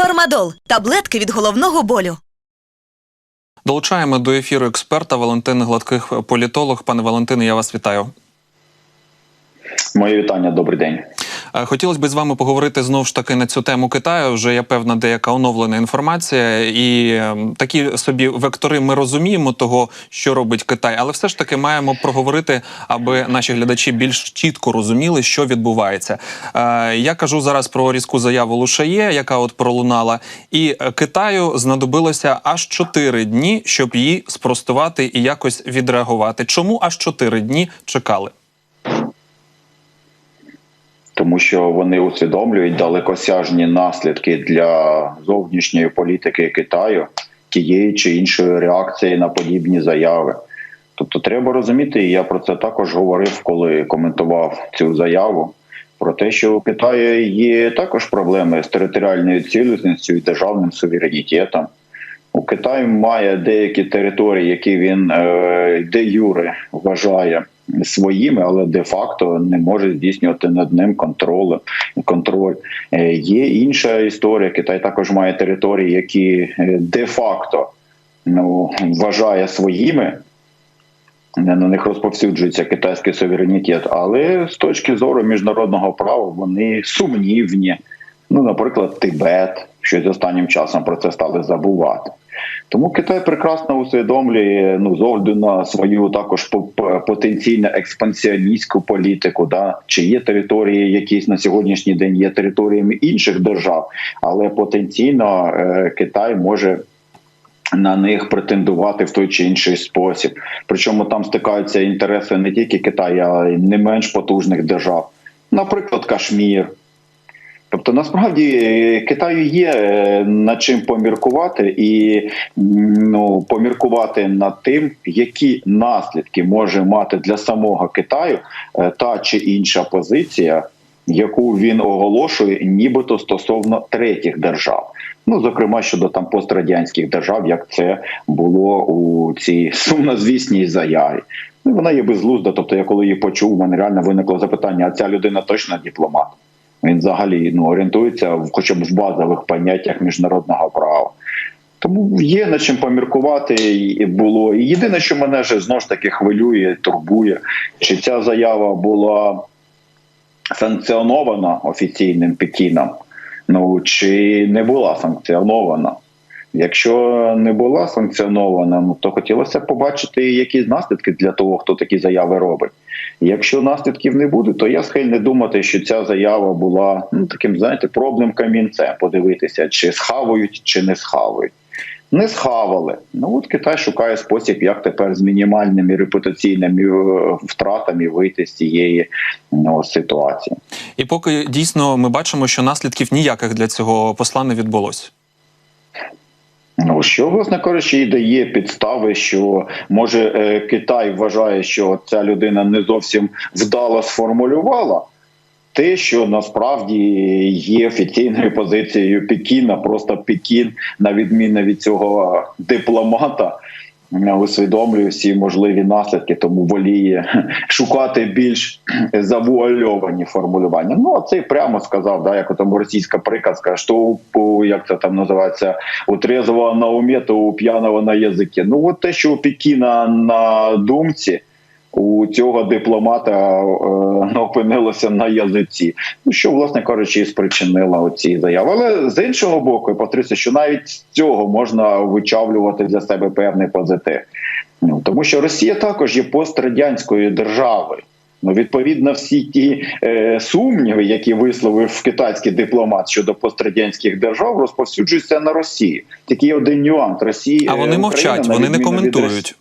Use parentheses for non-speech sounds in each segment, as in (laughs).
Фармадол таблетки від головного болю. Долучаємо до ефіру експерта Валентин Гладких, політолог. Пане Валентине, я вас вітаю. Моє вітання, добрий день. Хотілося б з вами поговорити знову ж таки на цю тему Китаю. Вже є певна деяка оновлена інформація, і ем, такі собі вектори ми розуміємо того, що робить Китай, але все ж таки маємо проговорити, аби наші глядачі більш чітко розуміли, що відбувається. Е, Я кажу зараз про різку заяву Лушає, яка от пролунала, і е, Китаю знадобилося аж 4 дні, щоб її спростувати і якось відреагувати. Чому аж 4 дні чекали? Тому що вони усвідомлюють далекосяжні наслідки для зовнішньої політики Китаю тієї чи іншої реакції на подібні заяви. Тобто, треба розуміти, і я про це також говорив, коли коментував цю заяву. Про те, що у Китаї є також проблеми з територіальною цілісністю і державним суверенітетом. У Китаї має деякі території, які він е, де юре вважає своїми, але де-факто не може здійснювати над ним контроль. контроль. Е, Є інша історія. Китай також має території, які е, де-факто ну, вважає своїми. На них розповсюджується китайський суверенітет, але з точки зору міжнародного права вони сумнівні. Ну, наприклад, Тибет, щось останнім часом про це стали забувати. Тому Китай прекрасно усвідомлює ну з огляду на свою також по- по- потенційно експансіоністську політику, да чи є території, якісь на сьогоднішній день є територіями інших держав, але потенційно е, Китай може на них претендувати в той чи інший спосіб. Причому там стикаються інтереси не тільки Китаю, а й не менш потужних держав, наприклад, Кашмір. Тобто, насправді Китаю є е, над чим поміркувати і ну поміркувати над тим, які наслідки може мати для самого Китаю е, та чи інша позиція, яку він оголошує, нібито стосовно третіх держав. Ну зокрема щодо там пострадянських держав, як це було у цій сумнозвісній заяві. Ну вона є безглузда. Тобто, я коли її почув, у мене реально виникло запитання: а ця людина точно дипломат? Він взагалі ну орієнтується в хоча б в базових поняттях міжнародного права. Тому є над чим поміркувати і було. І єдине, що мене ж знову ж таки хвилює, турбує, чи ця заява була санкціонована офіційним Пекіном, ну чи не була санкціонована. Якщо не була санкціонована, ну то хотілося побачити якісь наслідки для того, хто такі заяви робить. Якщо наслідків не буде, то я схильний думати, що ця заява була ну таким, знаєте, пробним камінцем подивитися, чи схавають, чи не схавають. Не схавали. Ну от Китай шукає спосіб, як тепер з мінімальними репутаційними е, втратами вийти з цієї ну, ситуації. І поки дійсно ми бачимо, що наслідків ніяких для цього посла не відбулося. Ну що власне кажучи, і дає підстави, що може е, Китай вважає, що ця людина не зовсім вдало сформулювала те, що насправді є офіційною позицією Пекіна, просто Пекін, на відміну від цього дипломата. Усвідомлює всі можливі наслідки, тому воліє (laughs) шукати більш завуальовані формулювання. Ну а цей прямо сказав, да, як там російська приказка, що як це там називається у трезвого на умі, то у п'яного на язикі. Ну от те, що у Пекіна на думці. У цього дипломата е, опинилося на язиці. Ну що, власне кажучи, і спричинила оці заяви. Але з іншого боку, повторюся, що навіть з цього можна вичавлювати для себе певний позитив. Ну тому що Росія також є пострадянською державою. Ну, відповідно, всі ті е, сумніви, які висловив китайський дипломат щодо пострадянських держав, розповсюджуються на Росію. Такий один нюанс Росії. А вони е, мовчать, Україна, вони не коментують.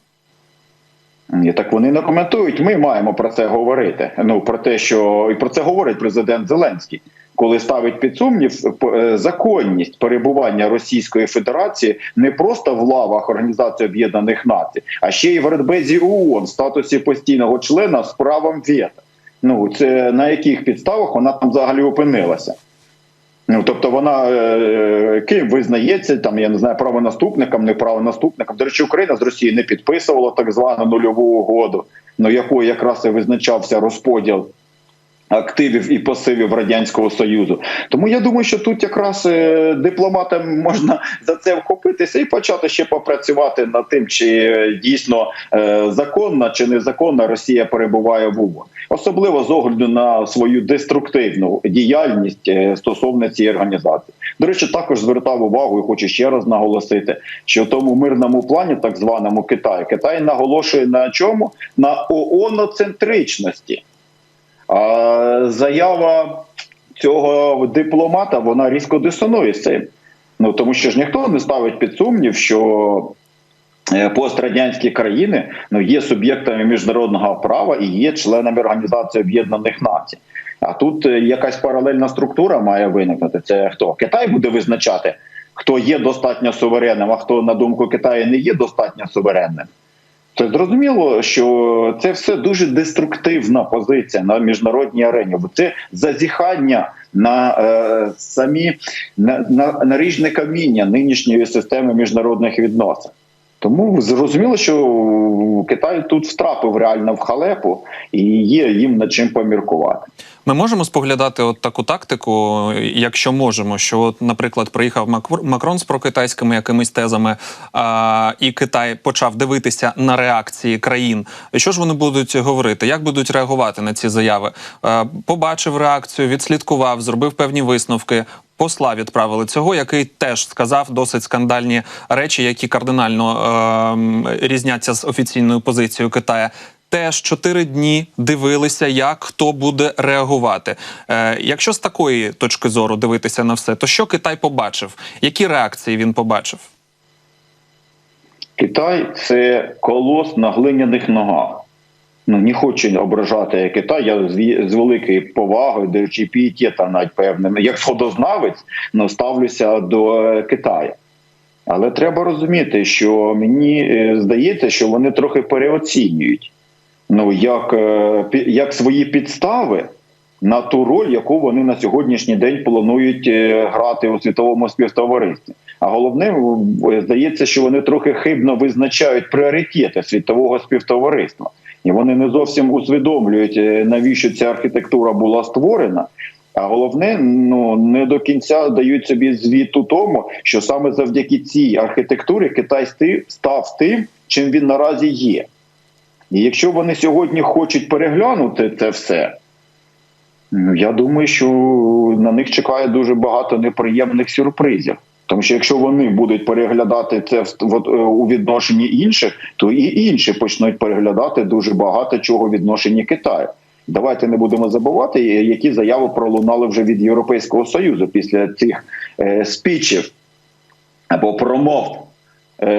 Ні, так вони не коментують. Ми маємо про це говорити. Ну про те, що і про це говорить президент Зеленський, коли ставить під сумнів е, законність перебування Російської Федерації не просто в лавах Організації Об'єднаних Націй, а ще й в Радбезі ООН в статусі постійного члена з правом вето. Ну це на яких підставах вона там взагалі опинилася? Ну, тобто вона Київ ким визнається там, я не знаю, правонаступникам, не правонаступникам. До речі, Україна з Росії не підписувала так звану нульову угоду, ну якою якраз і визначався розподіл активів і пасивів радянського союзу. Тому я думаю, що тут якраз е, дипломатам можна (laughs) за це вхопитися і почати ще попрацювати над тим, чи дійсно е, законна чи незаконна Росія перебуває в ООН. особливо з огляду на свою деструктивну діяльність е, стосовно цієї організації. До речі, також звертав увагу і хочу ще раз наголосити, що в тому мирному плані, так званому Китаю, Китай наголошує на чому? На ооноцентричності. А заява цього дипломата вона різко дисонує з цим. Ну тому що ж ніхто не ставить під сумнів, що е, пострадянські країни ну є суб'єктами міжнародного права і є членами Організації Об'єднаних Націй. А тут е, якась паралельна структура має виникнути. Це хто Китай буде визначати, хто є достатньо суверенним, а хто на думку Китаю не є достатньо суверенним. Це зрозуміло, що це все дуже деструктивна позиція на міжнародній арені. Бо це зазіхання на е, самі на, на наріжне каміння нинішньої системи міжнародних відносин. Тому зрозуміло, що Китай тут втрапив реально в халепу, і є їм над чим поміркувати. Ми можемо споглядати от таку тактику, якщо можемо, що, от, наприклад, приїхав Макр- Макрон з прокитайськими якимись тезами, а, і Китай почав дивитися на реакції країн. Що ж вони будуть говорити? Як будуть реагувати на ці заяви? А, побачив реакцію, відслідкував, зробив певні висновки. Посла відправили цього, який теж сказав досить скандальні речі, які кардинально е, різняться з офіційною позицією Китая. Теж чотири дні дивилися, як хто буде реагувати. Е, якщо з такої точки зору дивитися на все, то що Китай побачив? Які реакції він побачив? Китай це колос на глиняних ногах. Ну не хочу ображати Китай. Я з, великою повагою, даючи пієтета навіть певним, як сходознавець, ну, ставлюся до Китаю. Але треба розуміти, що мені е, здається, що вони трохи переоцінюють ну, як, е, як свої підстави на ту роль, яку вони на сьогоднішній день планують е, грати у світовому співтоваристві. А головне, здається, що вони трохи хибно визначають пріоритети світового співтовариства. І вони не зовсім усвідомлюють, е, навіщо ця архітектура була створена. А головне, ну не до кінця дають собі звіт у тому, що саме завдяки цій архітектурі Китай став тим, чим він наразі є. І якщо вони сьогодні хочуть переглянути це все, ну я думаю, що на них чекає дуже багато неприємних сюрпризів. Тому що якщо вони будуть переглядати це е, у відношенні інших, то і інші почнуть переглядати дуже багато чого в відношенні Китаю. Давайте не будемо забувати, е, які заяви пролунали вже від Європейського союзу після цих е, спічів або промов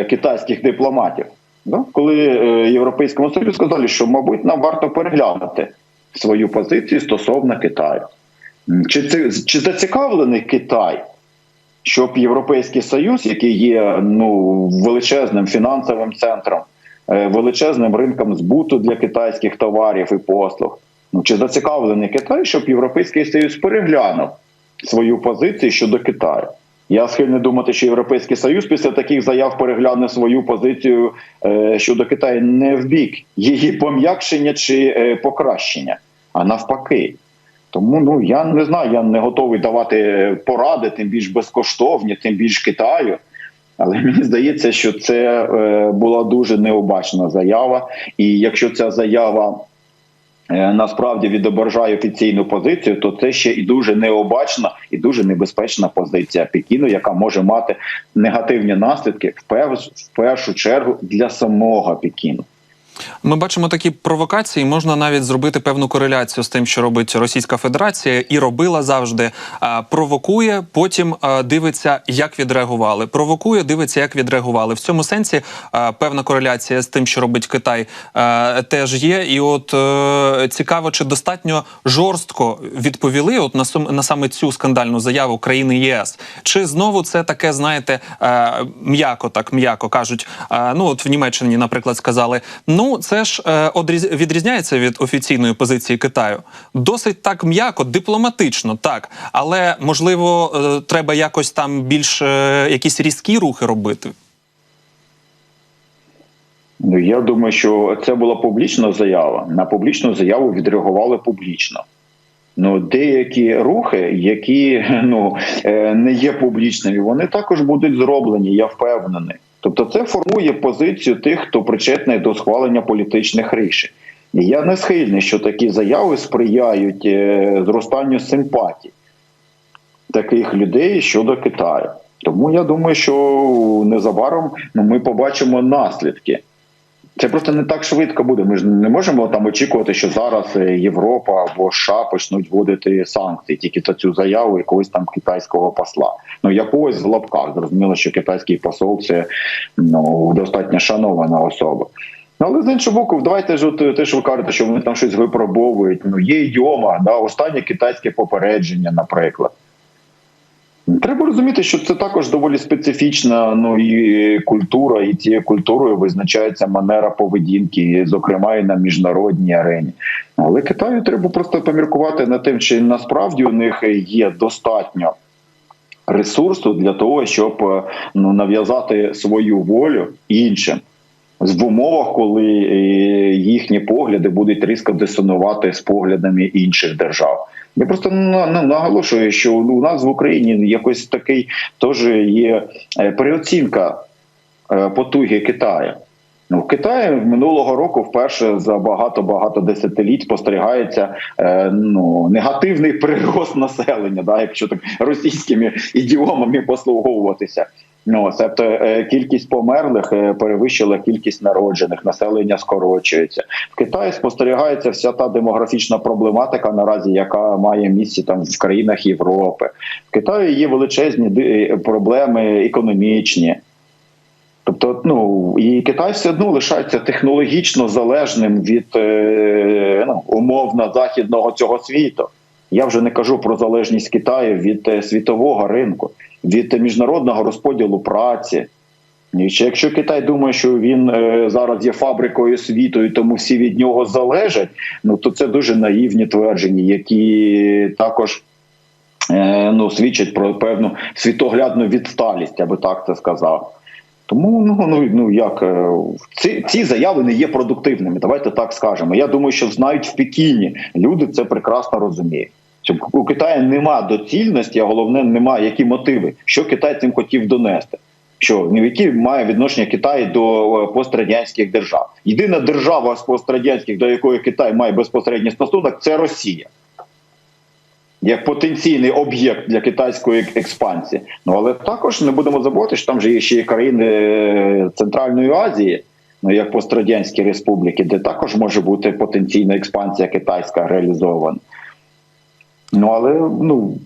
китайських дипломатів. Да? Коли е, Європейському Союзу сказали, що, мабуть, нам варто переглянути свою позицію стосовно Китаю. Чи, це, чи зацікавлений Китай, щоб Європейський Союз, який є ну, величезним фінансовим центром, е, величезним ринком збуту для китайських товарів і послуг, ну чи зацікавлений Китай, щоб Європейський Союз переглянув свою позицію щодо Китаю? Я схильний думати, що Європейський Союз після таких заяв перегляне свою позицію е, щодо Китаю не в бік її пом'якшення чи е, покращення, а навпаки. Тому ну я не знаю, я не готовий давати поради, тим більш безкоштовні, тим більш Китаю. Але мені здається, що це е, була дуже необачна заява. І якщо ця заява е, насправді відображає офіційну позицію, то це ще і дуже необачна і дуже небезпечна позиція Пекіну, яка може мати негативні наслідки в першу чергу для самого Пекіну. Ми бачимо такі провокації. Можна навіть зробити певну кореляцію з тим, що робить Російська Федерація, і робила завжди. Провокує, потім дивиться, як відреагували. Провокує, дивиться, як відреагували. В цьому сенсі певна кореляція з тим, що робить Китай, теж є. І от е, цікаво, чи достатньо жорстко відповіли от на на саме цю скандальну заяву країни ЄС. Чи знову це таке, знаєте, е, м'яко так м'яко кажуть. е, ну от в Німеччині, наприклад, сказали: ну це ж е, відрізняється від офіційної позиції Китаю. Досить так м'яко, дипломатично, так, але можливо, е, треба якось там більш е, якісь різкі рухи робити. Ну я думаю, що це була публічна заява. На публічну заяву відреагували публічно. Ну, деякі рухи, які (laughs) ну е, не є публічними, вони також будуть зроблені. Я впевнений. Тобто, це формує позицію тих, хто причетний до схвалення політичних рішень. І я не схильний, що такі заяви сприяють е, зростанню симпатій таких людей щодо Китаю. Тому я думаю, що незабаром ну, ми побачимо наслідки. Це просто не так швидко буде. Ми ж не можемо там очікувати, що зараз е, Європа або США почнуть вводити санкції тільки за цю заяву якогось там китайського посла. Ну якогось в лапках. Зрозуміло, що китайський посол це ну достатньо шанована особа. Ну, але з іншого боку, давайте ж от те, що ви кажете, що вони там щось випробовують. Ну є ідіома, да, останнє китайське попередження, наприклад. Треба розуміти, що це також доволі специфічна ну і культура, і цією культурою визначається манера поведінки, зокрема і на міжнародній арені. Але Китаю треба просто поміркувати над тим, чи насправді у них є достатньо ресурсу для того, щоб е, ну нав'язати свою волю іншим. В умовах, коли е, їхні погляди будуть різко дисонувати з поглядами інших держав, я просто на- на- наголошую, що у нас в Україні якось такий теж є е, переоцінка е, потуги Китаю. Ну, в Китаї минулого року вперше за багато багато десятиліть спостерігається е, ну негативний (laughs) прирост населення, да, якщо так російськими ідіомами послуговуватися. Ну, тобто е, кількість померлих е, перевищила кількість народжених, населення скорочується. В Китаї спостерігається вся та демографічна проблематика наразі, яка має місце там в країнах Європи. В Китаї є величезні проблеми економічні. Тобто, ну і Китай все одно лишається технологічно залежним від е, ну, умовно західного цього світу. Я вже не кажу про залежність Китаю від е, світового ринку, від міжнародного розподілу праці. І якщо Китай думає, що він е, зараз є фабрикою світу, і тому всі від нього залежать, ну то це дуже наївні твердження, які також е, ну, свідчать про певну світоглядну відсталість, я би так це сказав. Тому ну ну ну як е, ці, ці заяви не є продуктивними. Давайте так скажемо. Я думаю, що знають в Пекіні люди це прекрасно розуміють. Що у Китаї нема доцільності, а головне, нема які мотиви, що Китай цим хотів донести. Що ну, які має відношення Китай до е, пострадянських держав? Єдина держава з пострадянських, до якої Китай має безпосередній стосунок, це Росія як потенційний об'єкт для китайської експансії. Ну але також не будемо забувати, що там же є ще і країни е, Центральної Азії, ну як пострадянські республіки, де також може бути потенційна експансія китайська реалізована. Ну але ну.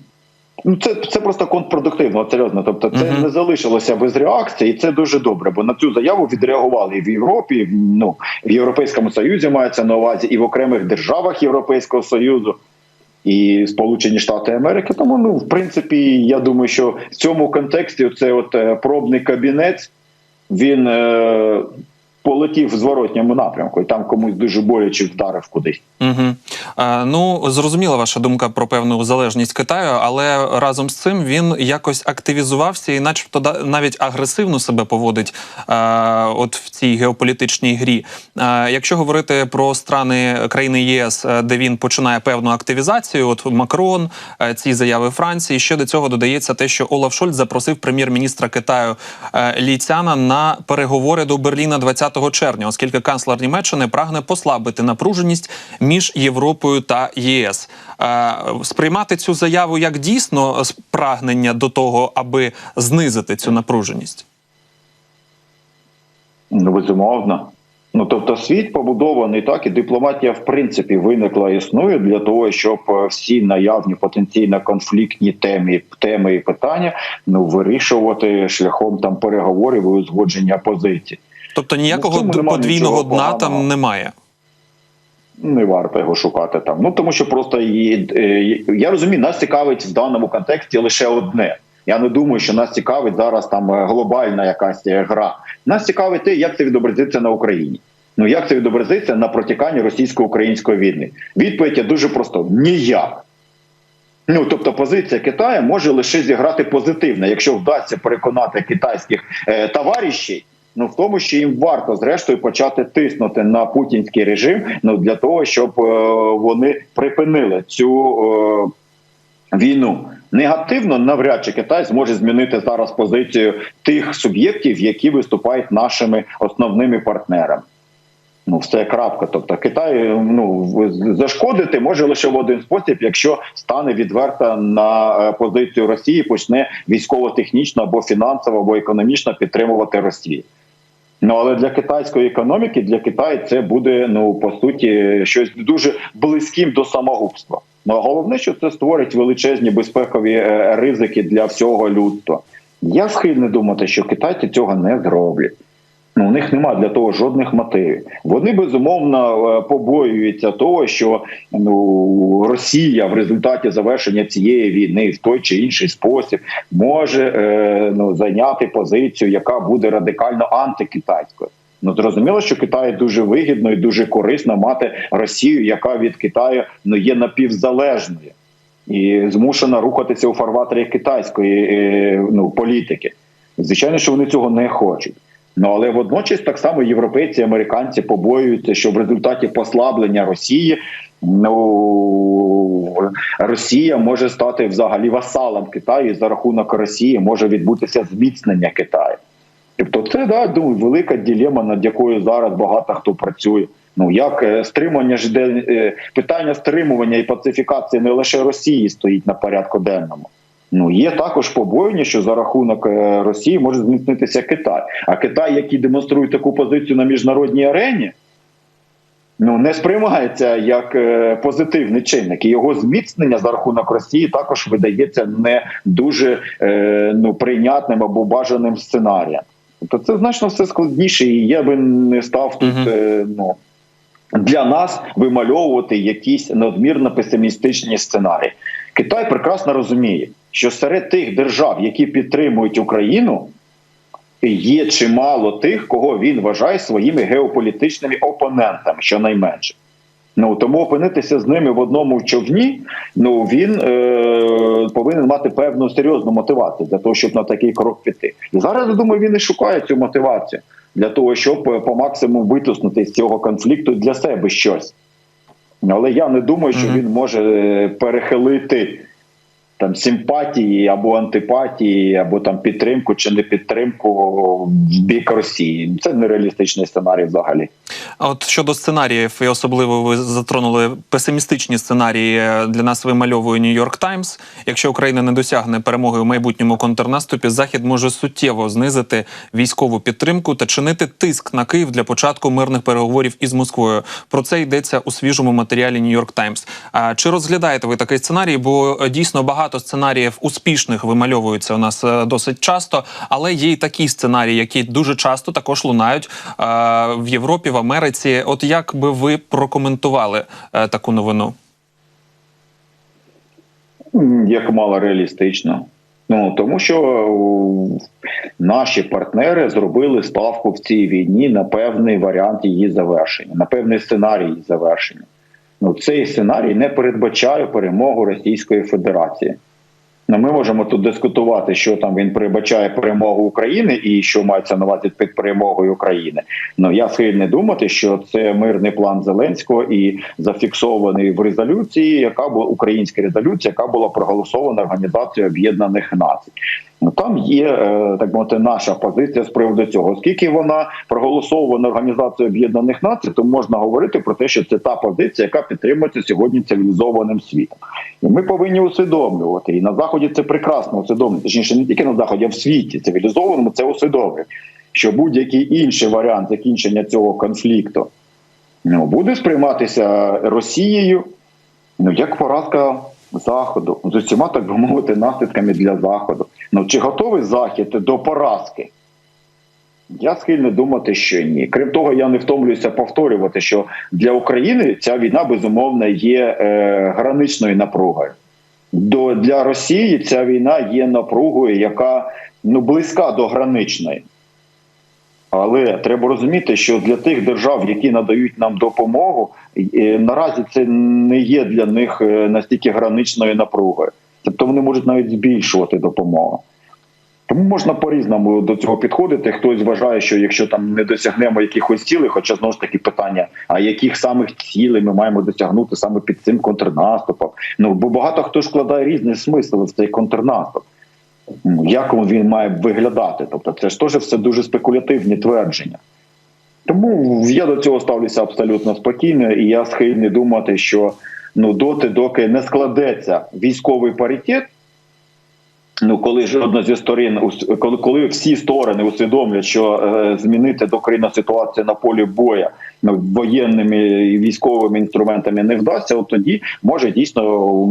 Ну, це це просто контрпродуктивно, от серйозно. Тобто, це Мгм. не залишилося без реакції, і це дуже добре. Бо на цю заяву відреагували і в Європі, і в- ну в Європейському Союзі мається на увазі, і в окремих державах Європейського Союзу і Сполучені Штати Америки. Тому, ну, в принципі, я думаю, що в цьому контексті це от е, пробний кабінет він е, полетів в зворотньому напрямку, і там комусь дуже боляче вдарив кудись. Угу. Е, ну зрозуміла ваша думка про певну залежність Китаю, але разом з цим він якось активізувався і, начебто, навіть агресивно себе поводить е, от в цій геополітичній грі. Е, якщо говорити про страни країни ЄС, е, де він починає певну активізацію, от Макрон, е, ці заяви Франції. Ще до цього додається те, що Олаф Шольц запросив прем'єр-міністра Китаю е, Лі на переговори до Берліна 20 червня, оскільки канцлер Німеччини прагне послабити напруженість між Європою та ЄС. Е, Сприймати цю заяву як дійсно прагнення до того, аби знизити цю напруженість. Ну, безумовно. Ну тобто, світ побудований так, і дипломатія в принципі виникла існує для того, щоб е, всі наявні потенційно конфліктні теми, теми і питання ну вирішувати шляхом там переговорів і узгодження позицій. Тобто ніякого Ну, подвійного дна поганого. там немає. Не варто його шукати там. Ну тому що просто і, е, я розумію, нас цікавить в даному контексті лише одне. Я не думаю, що нас цікавить зараз там е, глобальна якась е, гра. Нас цікавить те, як це відобразиться на Україні. Ну як це відобразиться на протіканні російсько-української війни? Відповідь є дуже просто: ніяк. Ну тобто, позиція Китаю може лише зіграти позитивно, якщо вдасться переконати китайських е, товаришів Ну в тому, що їм варто зрештою почати тиснути на путінський режим, ну для того, щоб е, вони припинили цю е, війну. Негативно навряд чи Китай зможе змінити зараз позицію тих суб'єктів, які виступають нашими основними партнерами. Ну, все крапка. Тобто Китай ну зашкодити може лише в один спосіб, якщо стане відверто на е, позицію Росії, почне військово-технічно або фінансово, або економічно підтримувати Росію. Ну але для китайської економіки, для Китаю це буде ну по суті щось дуже близьким до самогубства. Ну а головне, що це створить величезні безпекові е, ризики для всього людства. Я схильний думати, що китайці цього не зроблять. Ну, у них немає для того жодних мотивів. Вони безумовно е, побоюються того, що ну Росія в результаті завершення цієї війни в той чи інший спосіб може е, ну зайняти позицію, яка буде радикально антикитайською. Ну зрозуміло, що Китаю дуже вигідно і дуже корисно мати Росію, яка від Китаю ну є напівзалежною і змушена рухатися у фарватері китайської е, ну політики. Звичайно, що вони цього не хочуть. Ну але водночас так само європейці, американці побоюються, що в результаті послаблення Росії ну Росія може стати взагалі васалом Китаю і за рахунок Росії може відбутися зміцнення Китаю. Тобто, це да думаю, велика ділема, над якою зараз багато хто працює. Ну як е, стримування е, питання стримування і пацифікації не лише Росії стоїть на порядку денному. Ну є також побоєння, що за рахунок е, Росії може зміцнитися Китай. А Китай, який демонструє таку позицію на міжнародній арені, ну не сприймається як е, позитивний чинник. І його зміцнення за рахунок Росії також видається не дуже е, ну прийнятним або бажаним сценарієм. Тобто це значно все складніше, і я би не став тут. Е, ну для нас вимальовувати якісь надмірно песимістичні сценарії. Китай прекрасно розуміє, що серед тих держав, які підтримують Україну, є чимало тих, кого він вважає своїми геополітичними опонентами, щонайменше. Ну тому опинитися з ними в одному човні. Ну він е, повинен мати певну серйозну мотивацію для того, щоб на такий крок піти. І зараз я думаю, він і шукає цю мотивацію для того, щоб е, по максимуму витиснути з цього конфлікту для себе щось. Але я не думаю, що він може е, перехилити там симпатії або антипатії, або там підтримку чи не підтримку в бік Росії. Це нереалістичний сценарій взагалі. А от щодо сценаріїв, і особливо ви затронули песимістичні сценарії для нас вимальовує Нью-Йорк Таймс. Якщо Україна не досягне перемоги у майбутньому контрнаступі, Захід може суттєво знизити військову підтримку та чинити тиск на Київ для початку мирних переговорів із Москвою. Про це йдеться у свіжому матеріалі Нью-Йорк Таймс. А чи розглядаєте ви такий сценарій? Бо е, дійсно багато сценаріїв успішних вимальовуються у нас е, досить часто, але є й такі сценарії, які дуже часто також лунають е, в Європі, в Америці. От як би ви прокоментували е, таку новину? Як мало реалістично. Ну тому що наші партнери зробили ставку в цій війні на певний варіант її завершення, на певний сценарій її завершення. Ну цей сценарій не передбачає перемогу Російської Федерації. Ну, ми можемо тут дискутувати, що там він передбачає перемогу України і що мається на увазі під перемогою України. Ну я схильний думати, що це мирний план Зеленського і зафіксований в резолюції, яка була українська резолюція, яка була проголосована Організацією Об'єднаних Націй. Ну там є е, так мовити наша позиція з приводу цього. Оскільки вона проголосована Організацією Об'єднаних Націй, то можна говорити про те, що це та позиція, яка підтримується сьогодні цивілізованим світом. І ми повинні усвідомлювати. І на заході це прекрасно усвідомлювати. Точніше, не тільки на заході, а в світі цивілізованому це усвідомлює, що будь-який інший варіант закінчення цього конфлікту ну, буде сприйматися Росією ну як поразка заходу з усіма, так би мовити, наслідками для заходу. Ну чи готовий захід до поразки? Я схильний думати, що ні. Крім того, я не втомлююся повторювати, що для України ця війна безумовно є е, граничною напругою. До для Росії ця війна є напругою, яка ну близька до граничної. Але треба розуміти, що для тих держав, які надають нам допомогу, е, наразі це не є для них е, настільки граничною напругою. Тобто вони можуть навіть збільшувати допомогу. Тому можна по-різному до цього підходити. Хтось вважає, що якщо там не досягнемо якихось цілей, хоча знову ж таки питання, а яких самих цілей ми маємо досягнути саме під цим контрнаступом? Ну бо багато хто ж вкладає різний смисл в цей контрнаступ. Як він має виглядати? Тобто, це ж теж все дуже спекулятивні твердження. Тому я до цього ставлюся абсолютно спокійно, і я схильний думати, що ну доти, доки не складеться військовий паритет. Ну, коли жодна зі сторін, коли, коли всі сторони усвідомлять, що е, змінити докорінно ситуацію на полі боя ну, воєнними і військовими інструментами не вдасться, от тоді може дійсно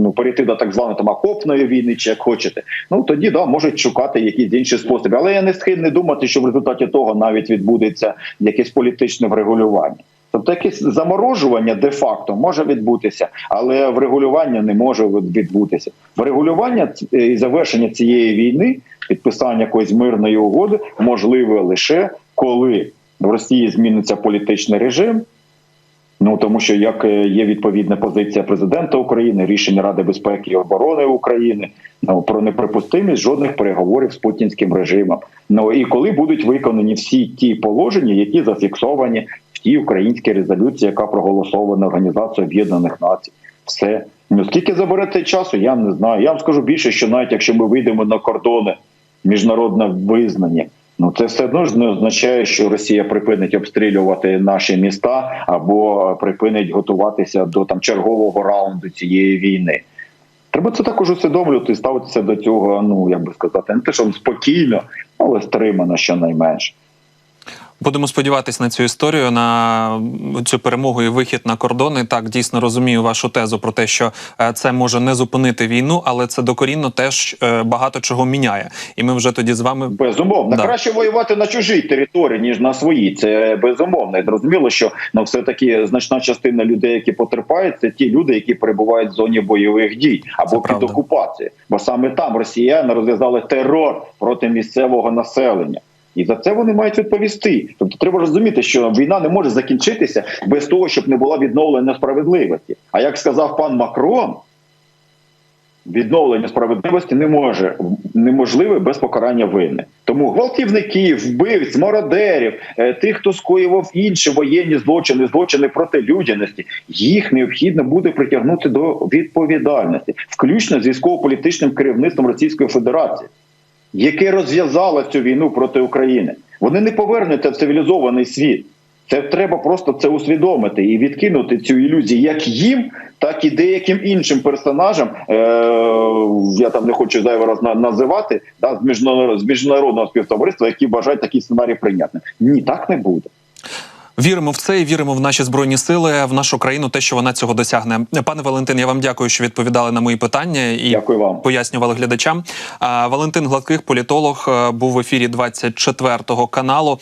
ну перейти до так званої там окопної війни, чи як хочете. Ну тоді да можуть шукати якісь інші способи. Але я не схильний думати, що в результаті того навіть відбудеться якесь політичне врегулювання. Тобто якесь заморожування де-факто може відбутися, але врегулювання не може відбутися. Врегулювання е, і завершення цієї війни, підписання якоїсь мирної угоди можливе лише коли в Росії зміниться політичний режим. Ну тому що як е, є відповідна позиція президента України, рішення Ради безпеки і оборони України ну, про неприпустимість жодних переговорів з путінським режимом. Ну і коли будуть виконані всі ті положення, які зафіксовані в тій українській резолюції, яка проголосована Організацією Об'єднаних Націй, все ну скільки заберете часу, я не знаю. Я вам скажу більше, що навіть якщо ми вийдемо на кордони міжнародне визнання. Ну це все одно ж не означає, що Росія припинить обстрілювати наші міста або е, припинить готуватися до там чергового раунду цієї війни. Треба це також усвідомлювати і ставитися до цього. Ну як би сказати, не те, що спокійно, але стримано щонайменше. Будемо сподіватися на цю історію, на цю перемогу і вихід на кордони. Так дійсно розумію вашу тезу про те, що е, це може не зупинити війну, але це докорінно теж е, багато чого міняє. І ми вже тоді з вами Безумовно, Да. краще воювати на чужій території ніж на своїй. Це безумовно. І зрозуміло, що ну все таки значна частина людей, які потерпають, це ті люди, які перебувають в зоні бойових дій або Це під правда. окупацією. Бо саме там росіяни розв'язали терор проти місцевого населення. І за це вони мають відповісти. Тобто треба розуміти, що війна не може закінчитися без того, щоб не була відновлена справедливості. А як сказав пан Макрон, відновлення справедливості не може неможливе без покарання вини. Тому гвалтівників, вбивць, мародерів, е, тих, хто скоював інші воєнні злочини, злочини проти людяності, їх необхідно буде притягнути до відповідальності, включно з військово-політичним керівництвом Російської Федерації, яке розв'язало цю війну проти України. Вони не повернуться в цивілізований світ. Це треба просто це усвідомити і відкинути цю ілюзію як їм, так і деяким іншим персонажам. Е- я там не хочу зайвий раз на- називати да, з міжнародного, співтовариства, які бажають такий сценарій прийнятним. Ні, так не буде. Віримо в це і віримо в наші збройні сили, в нашу країну, те, що вона цього досягне. Пане Валентин, я вам дякую, що відповідали на мої питання і Дякую вам. пояснювали глядачам. А, Валентин Гладких, політолог, е, був в ефірі 24 каналу.